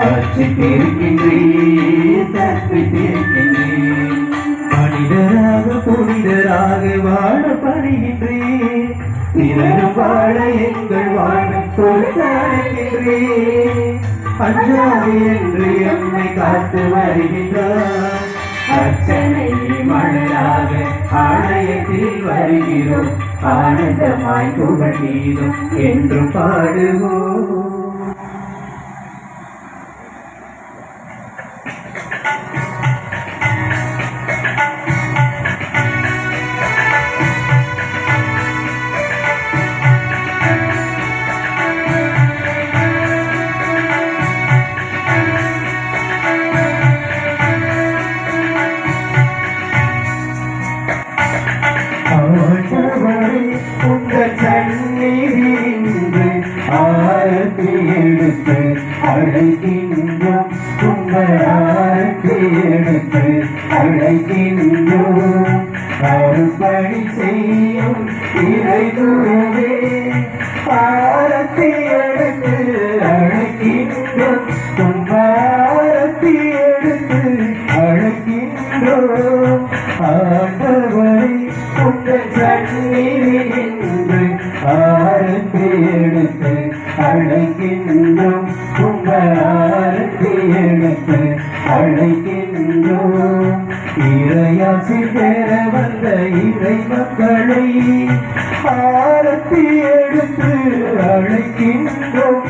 அர்ச்சித்திருக்கின்றேன் தற்பித்திருக்கின்றேன் மனிதராக புனிதராக வாழ படுகின்றேன் பிறரும் வாழ எங்கள் வாழ கொடுத்து அஞ்சாது என்று எம்மை காத்து வருகின்றார். அர்ச்சனை மலராக ஆலயத்தில் வருகிறோம். ஆனந்தமாய் புகழ் என்று பாடுவோம். அழைக்கின்றோம் உங்கள் ஆரத்தி எடுத்து அழைக்கின்றோம் அறுபணி செய்யும் இதை குருவே பாரத்தை எடுத்து அழைக்கின்றோம் உங்கள் எடுத்து அழைக்கின்றோம் ஆண்டவரை உங்கள் சந்நிதியின்று ஆரத்தை எடுத்து அழைக்கின்றோம் ஆரத்தி எடுத்து அழைக்கின்றோம் இறையாசி பெற வந்த இறை மக்களை ஆரத்தி எடுத்து அழைக்கின்றோம்